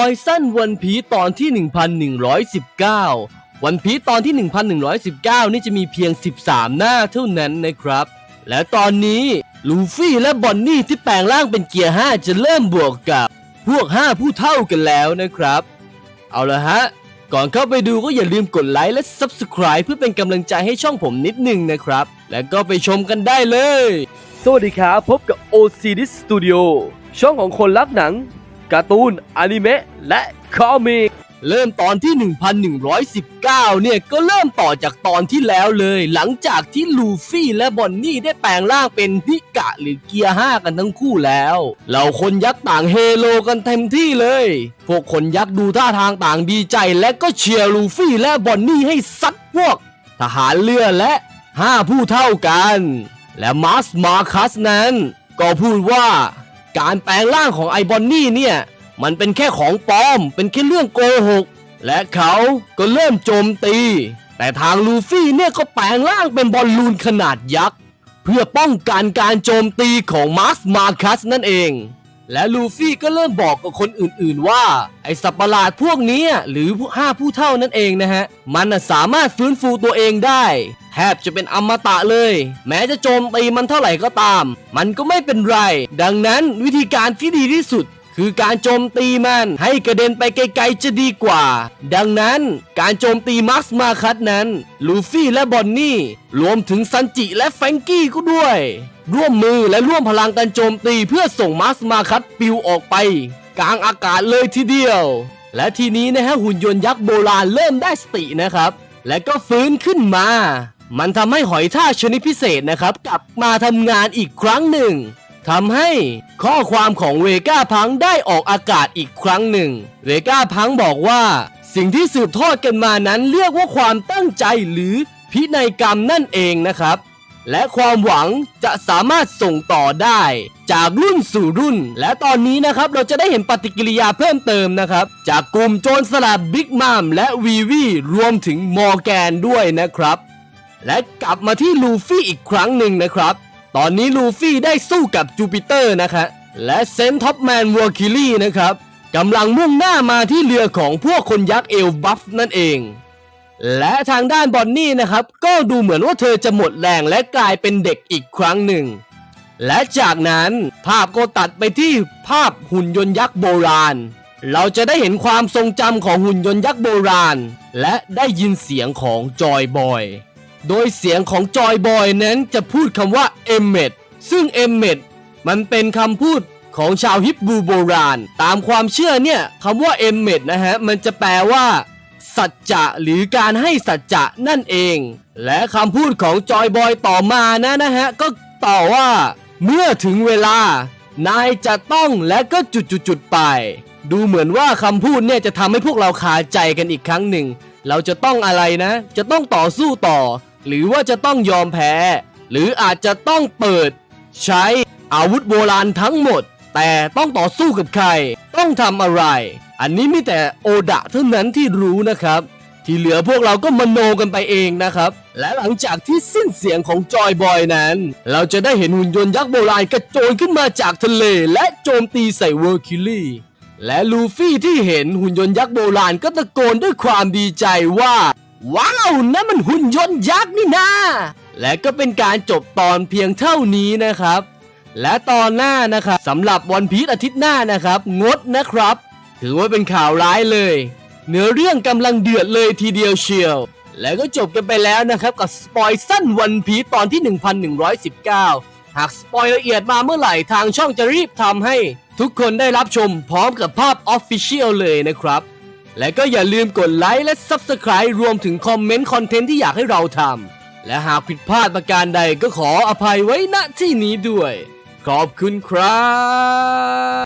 อยสั้นวันพีตอนที่ 1119 วันพีตอนที่ 1119 นี่จะมีเพียง 13 หน้าเท่านั้นนะครับ และตอนนี้ลูฟี่และบอนนี่ที่แปลงร่างเป็นเกียร์ 5 จะเริ่มบวกกับ พวก 5 ผู้เท่ากันแล้วนะครับ เอาละฮะ ก่อนเข้าไปดูก็อย่าลืมกดไลค์และ Subscribe เพื่อเป็นกำลังใจให้ช่องผมนิดนึงนะครับ แล้วก็ไปชมกันได้เลย สวัสดีครับ พบกับ OCD Studio ช่องของคนรักหนัง การ์ตูน อนิเมะ และคอมิก เริ่มตอนที่ 1119 เนี่ย ก็เริ่มต่อจากตอนที่แล้วเลย หลังจากที่ลูฟี่และบอนนี่ได้แปลงร่างเป็นพิกะหรือเกียร์5กันทั้งคู่แล้วเหล่าคนยักษ์ต่างเฮโลกันเต็มที่เลย พวกคนยักษ์ดูท่าทางต่างดีใจ และก็เชียร์ลูฟี่และบอนนี่ให้ซัดพวก ทหารเรือและ5ผู้เท่ากัน และมาร์สมาคัสนั้น ก็พูดว่า การแปลงร่างของไอบอนนี่เนี่ย มันเป็นแค่ของปลอม เป็นแค่เรื่องโกหก และเขาก็เริ่มโจมตี แต่ทางลูฟี่เนี่ยก็แปลงร่างเป็นบอลลูนขนาดยักษ์ เพื่อป้องกันการโจมตีของมาร์คมาคัสนั่นเอง และลูฟี่ก็เริ่มบอกกับคนอื่นๆว่า ไอสัตว์ประหลาดพวกนี้หรือพวกห้าผู้เท่านั่นเองนะฮะ มันน่ะสามารถฟื้นฟูตัวเองได้ แทบจะเป็นอมตะเลย แม้จะโจมตีมันเท่าไหร่ก็ตาม มันก็ไม่เป็นไร ดังนั้นวิธีการที่ดีที่สุดคือการโจมตีมันให้กระเด็นไปไกลๆจะดีกว่า ดังนั้นการโจมตีมาร์คมาคัตนั้น ลูฟี่และบอนนี่ รวมถึงซันจิและแฟงกี้ก็ด้วย ร่วมมือและร่วมพลังกันโจมตีเพื่อส่งมาร์คมาคัตปิวออกไป กลางอากาศเลยทีเดียว และทีนี้นะฮะหุ่นยนต์ยักษ์โบราณเริ่มได้สตินะครับ และก็ฟื้นขึ้นมา มันทำให้หอยท่าชนิดพิเศษนะครับ กลับมาทำงานอีกครั้งหนึ่งทำให้ข้อความของเวก้าพังได้ออกอากาศอีกครั้งหนึ่ง เวก้าพังบอกว่า สิ่งที่สืบทอดกันมานั้นเรียกว่าความตั้งใจหรือพินัยกรรมนั่นเองนะครับ และความหวังจะสามารถส่งต่อได้ จากรุ่นสู่รุ่น และตอนนี้นะครับเราจะได้เห็นปฏิกิริยาเพิ่มเติมนะครับ จากกลุ่มโจรสลัดบิ๊กมัมและวีวีรวมถึงมอร์แกนด้วยนะครับ และกลับมาที่ลูฟี่อีกครั้งหนึ่งนะครับ ตอนนี้ลูฟี่ได้สู้กับจูปิเตอร์นะคะและเซนท็อปแมนวอร์คิลี่นะครับกำลังมุ่งหน้ามาที่เรือของพวกคนยักษ์เอลบัฟนั่นเอง และทางด้านบอนนี่นะครับ ก็ดูเหมือนว่าเธอจะหมดแรงและกลายเป็นเด็กอีกครั้งหนึ่ง และจากนั้นภาพก็ตัดไปที่ภาพหุ่นยนต์ยักษ์โบราณ เราจะได้เห็นความทรงจำของหุ่นยนต์ยักษ์โบราณ และได้ยินเสียงของจอยบอย โดยเสียงของจอยบอยนั้นจะพูดคำว่าเอมเมดซึ่งเอมเมดมันเป็นคำพูดของชาวฮิปบูโบราณ ตามความเชื่อเนี่ยคำว่าเอมเมดนะฮะมันจะแปลว่า สัจจะหรือการให้สัจจะนั่นเอง และคำพูดของจอยบอยต่อมานะนะฮะ ก็ต่อว่า เมื่อถึงเวลานายจะต้องและก็จุดๆๆไป ดูเหมือนว่าคำพูดเนี่ยจะทำให้พวกเราคาใจกันอีกครั้งหนึ่ง เราจะต้องอะไรนะ จะต้องต่อสู้ต่อ หรือว่าจะต้องยอมแพ้ หรืออาจจะต้องเปิด ใช้อาวุธโบราณทั้งหมด แต่ต้องต่อสู้กับใคร ต้องทำอะไร อันนี้มีแต่โอดะเท่านั้นที่รู้นะครับ ที่เหลือพวกเราก็มโนกันไปเองนะครับ และหลังจากที่สิ้นเสียงของจอยบอยนั้น เราจะได้เห็นหุ่นยนต์ยักษ์โบราณกระโจนขึ้นมาจากทะเล และโจมตีใส่เวอร์คิลี่และลูฟี่ที่เห็นหุ่นยนต์ยักษ์โบราณก็ตะโกนด้วยความดีใจว่า ว้าวนั่นมันหุ่นยนต์ยักษ์นี่นาและก็เป็นการจบตอนเพียงเท่านี้นะครับ และตอนหน้านะครับสำหรับวันพีชอาทิตย์หน้านะครับ งดนะครับ ถือว่าเป็นข่าวร้ายเลย เนื้อเรื่องกำลังเดือดเลยทีเดียวเชียว และก็จบกันไปแล้วนะครับกับสปอยสั้นวันพีชตอนที่ 1119 หากสปอยละเอียดมาเมื่อไหร่ทางช่องจะรีบทำให้ ทุกคนได้รับชมพร้อมกับภาพออฟฟิเชียลเลยนะครับ และก็อย่าลืมกดไลค์และ Subscribe รวมถึงคอมเมนต์คอนเทนต์ที่อยากให้เราทำและหากผิดพลาดประการใดก็ขออภัยไว้ณที่นี้ด้วย ขอบคุณครับ